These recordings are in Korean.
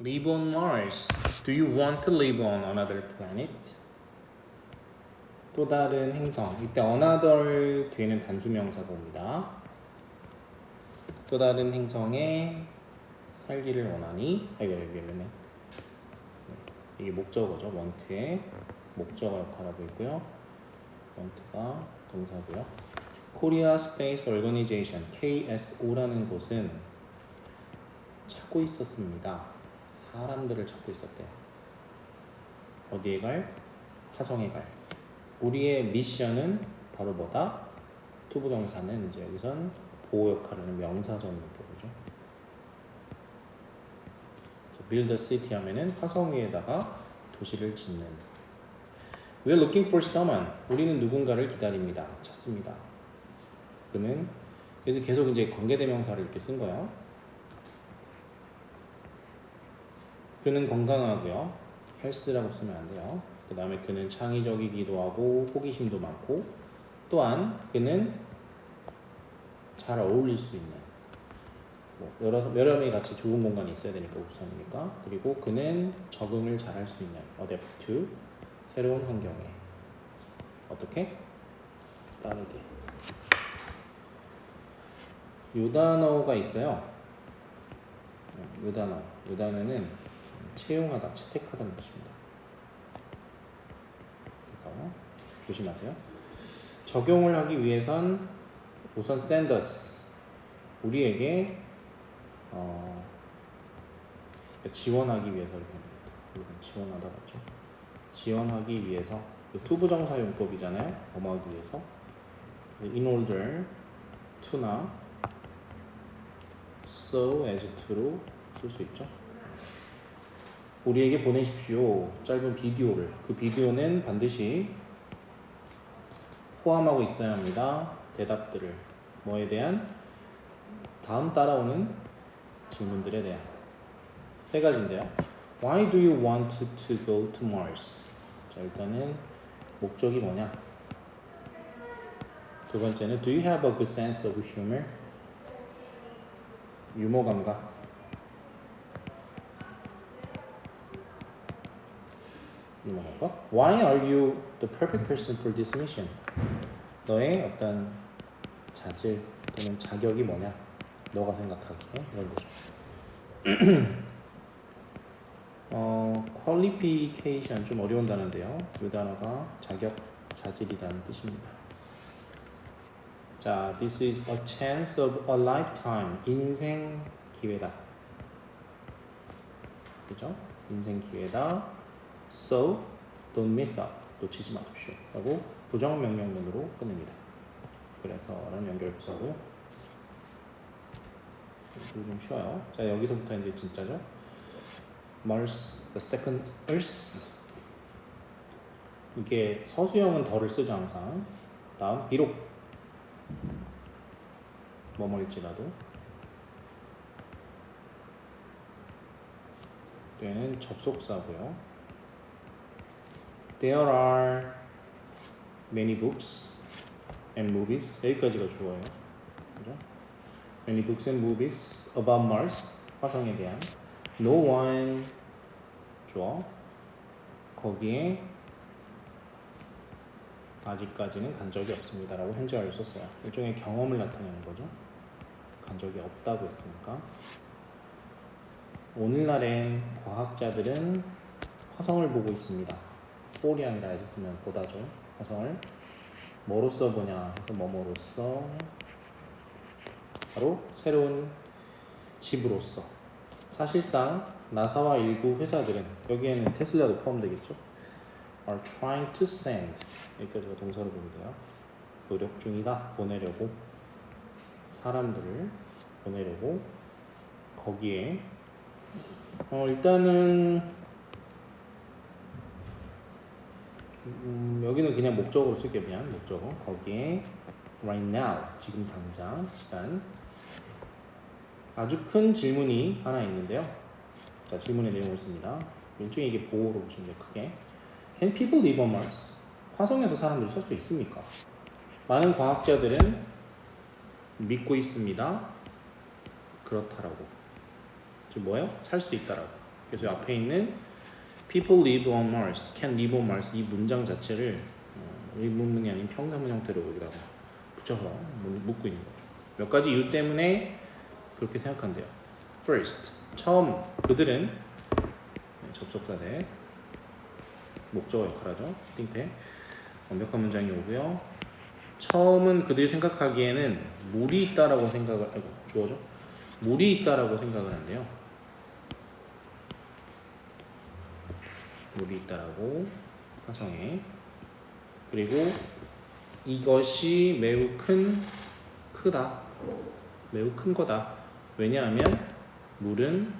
Live on Mars. Do you want to live on another planet? 또 다른 행성. 이때 another 뒤에는 단수 명사가 옵니다. 또 다른 행성에 살기를 원하니? 아이고 여기 있네. 이게 목적어죠. want의 목적어 역할하고 있고요. want가 동사고요. Korea Space Organization KSO라는 곳은 찾고 있었습니다. 사람들을 찾고 있었대요. 어디에 갈? 화성에 갈. 우리의 미션은 바로 뭐다? 투부정사는 이제 여기선 보호 역할을 하는 명사절 문법이죠. 그래서 build a city 하면은 화성 위에다가 도시를 짓는. We're looking for someone. 우리는 누군가를 기다립니다. 찾습니다. 그는 그래서 계속 이제 관계대명사를 이렇게 쓴 거예요. 그는 건강하고요. 헬스라고 쓰면 안 돼요. 그 다음에 그는 창의적이기도 하고 호기심도 많고 또한 그는 잘 어울릴 수 있는 뭐 여러 여러 명이 같이 좋은 공간이 있어야 되니까 우선이니까 그리고 그는 적응을 잘 할 수 있는 to 새로운 환경에 어떻게 빠르게 요 단어가 있어요. 요 단어 요 단어는 채용하다 채택하다는 뜻입니다. 그래서 조심하세요. 적용을 하기 위해선 우선 send 우리에게 어, 지원하기 위해서 이렇게 합니다. 여기서 지원하다 맞죠? 지원하기 위해서 이 투부정사 용법이잖아요. 뭐하기 위해서 in order to나 so as to로 쓸 수 있죠. 우리에게 보내십시오. 짧은 비디오를. 그 비디오는 반드시 포함하고 있어야 합니다. 대답들을. 뭐에 대한? 다음 따라오는 질문들에 대한. 세 가지인데요. Why do you want to go to Mars? 자, 일단은 목적이 뭐냐? 두 번째는 Do you have a good sense of humor? 유머 감각. 감각. Why are you the perfect person for this mission? 너의 어떤 자질 또는 자격이 뭐냐? 너가 생각하기에 이런 거죠. 어, qualification 좀 어려운 단어인데요. 이 단어가 자격, 자질이라는 뜻입니다. 자, this is a chance of a lifetime. 인생 기회다. 그죠? 인생 기회다. So, don't miss out. 놓치지 마십시오. 라고 부정명령문으로 끝냅니다. 그래서 라는 연결 부사고요. 이거 좀 쉬워요. 자, 여기서부터 이제 진짜죠. Mars, the second Earth. 이게 서수형은 덜을 쓰죠 항상. 다음 비록 뭐뭐일지라도 얘는 접속사고요. There are many books and movies 여기까지가 주어예요. 그죠? Many books and movies about Mars 화성에 대한 No one 주어 거기에 아직까지는 간 적이 없습니다 라고 현재화를 썼어요. 일종의 경험을 나타내는 거죠. 간 적이 없다고 했으니까. 오늘날엔 과학자들은 화성을 보고 있습니다. 볼이 아니라 에서 쓰면 보다죠. 화성을 뭐로써 보냐 해서 뭐뭐로써 바로 새로운 집으로서 사실상 나사와 일부 회사들은 여기에는 테슬라도 포함되겠죠. are trying to send 여기까지가 동사로 보면 돼요. 노력 중이다 보내려고 사람들을 보내려고 거기에 어 일단은 음, 여기는 그냥 목적으로 쓸게요 그냥 목적어 거기에 right now 지금 당장 시간 아주 큰 질문이 하나 있는데요 자 질문의 내용을 씁니다 왼쪽에 이게 보호로 보시면 돼요 크게 Can people live on Mars? 화성에서 사람들이 살 수 있습니까? 많은 과학자들은 믿고 있습니다. 그렇다라고. 지금 뭐예요? 살 수 있다라고. 그래서 앞에 있는 people live on Mars, can live on Mars 이 문장 자체를 어, 의문문이 아닌 평사문 형태로 여기다가 붙여서 문- 묻고 있는 거죠. 몇 가지 이유 때문에 그렇게 생각한대요. First, 처음 그들은 네, 접속사 대 목적어 역할하죠. 띵패 완벽한 문장이 오고요. 처음은 그들이 생각하기에는 물이 있다라고 생각을 아이고 주어져 물이 있다라고 생각을 한대요. 물이 있다라고 화성에. 그리고 이것이 매우 큰 크다. 매우 큰 거다. 왜냐하면 물은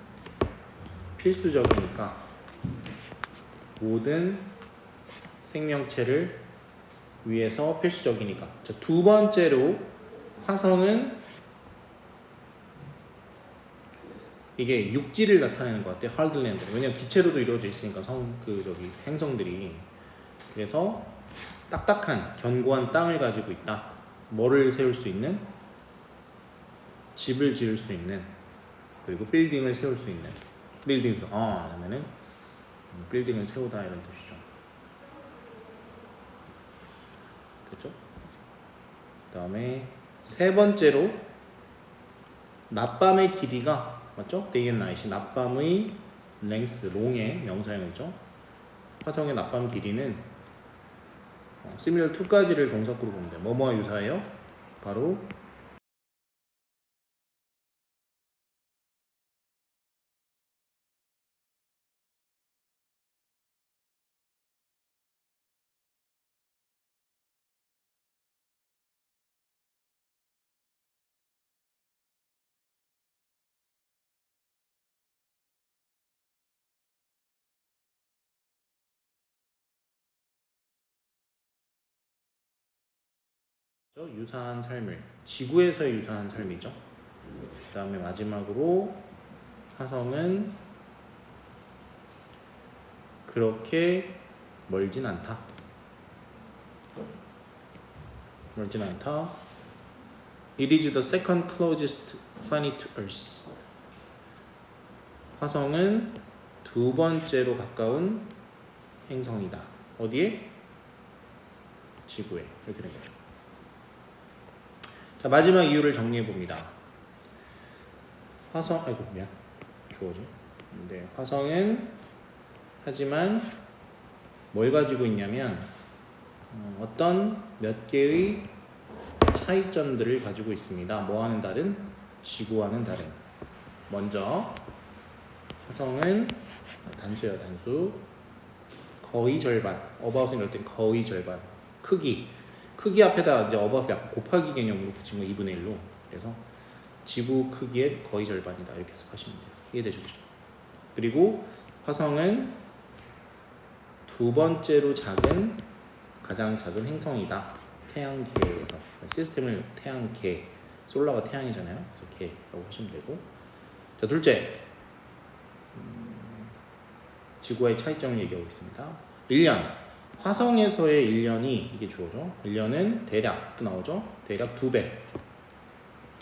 필수적이니까 모든 생명체를 위해서 필수적이니까. 자, 두 번째로 화성은 이게 육지를 나타내는 것 같아요. 하드랜드. 왜냐면 기체로도 이루어져 있으니까 성 그 저기 행성들이 그래서 딱딱한 견고한 땅을 가지고 있다. 뭐를 세울 수 있는 집을 지을 수 있는 그리고 빌딩을 세울 수 있는 빌딩스 어 하면은 음, 빌딩을 세우다 이런 뜻이죠. 됐죠? 그다음에 세 번째로 낮밤의 길이가 맞죠? Day and Night이 낮밤의 length, long의 명사형이죠. 화성의 낮밤 길이는 어, similar to까지를 동사구로 보면 돼요. 뭐뭐와 유사해요? 바로 유사한 삶을 지구에서의 유사한 삶이죠. 그 다음에 마지막으로 화성은 그렇게 멀진 않다. 멀진 않다. It is the second closest planet to Earth. 화성은 두 번째로 가까운 행성이다. 어디에? 지구에. 이렇게 된 거죠. 자 마지막 이유를 정리해 봅니다. 화성 아이고 미안 주어지. 네 화성은 하지만 뭘 가지고 있냐면 어, 어떤 몇 개의 차이점들을 가지고 있습니다. 뭐와는 다른 지구와는 다른. 먼저 화성은 단수예요 단수 거의 절반 어바웃을 넣을 땐 거의 절반 크기 크기 앞에다 이제 어바웃 약간 곱하기 개념으로 붙이면 2분의 1로. 그래서 지구 크기의 거의 절반이다. 이렇게 해석하시면 돼요. 이해되셨죠? 그리고 화성은 두 번째로 작은 가장 작은 행성이다. 태양계에서. 시스템을 태양계 솔라가 태양이잖아요. 그래서 계라고 하시면 되고. 자 둘째. 음, 지구와의 차이점을 얘기하고 있습니다. 1년 화성에서의 1년이 이게 주어져. 1년은 대략 또 나오죠. 대략 두배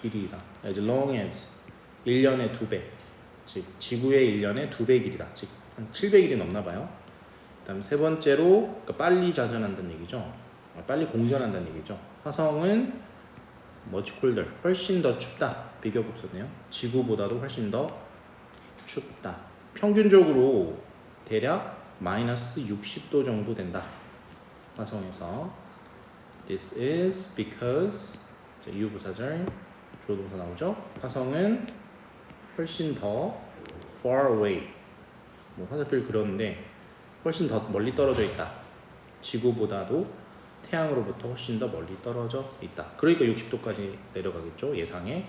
길이다. as long as 1년의 두 배. 즉 지구의 1년의 두배 길이다. 즉 한 700일이 넘나 봐요. 그다음 세 번째로 그러니까 빨리 자전한다는 얘기죠. 아, 빨리 공전한다는 얘기죠. 화성은 colder, 훨씬 더 춥다. 비교가 없었네요. 지구보다도 훨씬 더 춥다. 평균적으로 대략 마이너스 60도 정도 된다. 화성에서 This is because 자, 이유 부사절 주어 동사 나오죠. 화성은 훨씬 더 far away 뭐 화살표를 그렸는데 훨씬 더 멀리 떨어져 있다. 지구보다도 태양으로부터 훨씬 더 멀리 떨어져 있다. 그러니까 60도까지 내려가겠죠 예상에.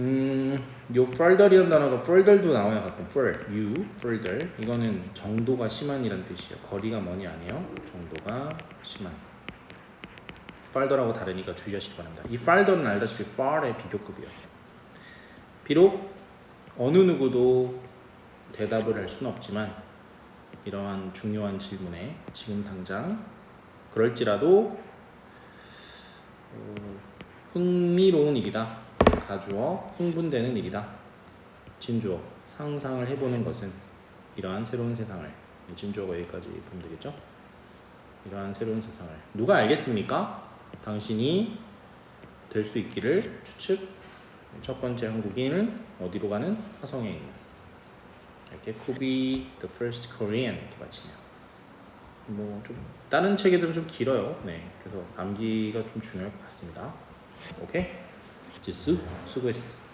음, 요 further이라는 단어가 further도 나와요 가끔. fur, you, further 이거는 정도가 심한이란 뜻이에요. 거리가 머니 아니에요? 정도가 심한. farther하고 다르니까 주의하시기 바랍니다. 이 farther는 알다시피 far의 비교급이에요. 비록 어느 누구도 대답을 할 수는 없지만 이러한 중요한 질문에 지금 당장 그럴지라도 어, 흥미로운 일이다 가주어 흥분되는 일이다. 진주어 상상을 해보는 것은 이러한 새로운 세상을 진주어가 여기까지 보면 되겠죠? 이러한 새로운 세상을 누가 알겠습니까? 당신이 될 수 있기를 추측 첫 번째 한국인은 어디로 가는 화성에 있는 이렇게 코비 the first Korean 이렇게 마치네요. 뭐 좀 다른 책에들은 좀 길어요. 네, 그래서 암기가 좀 중요할 것 같습니다. 오케이, 지수 수고했어.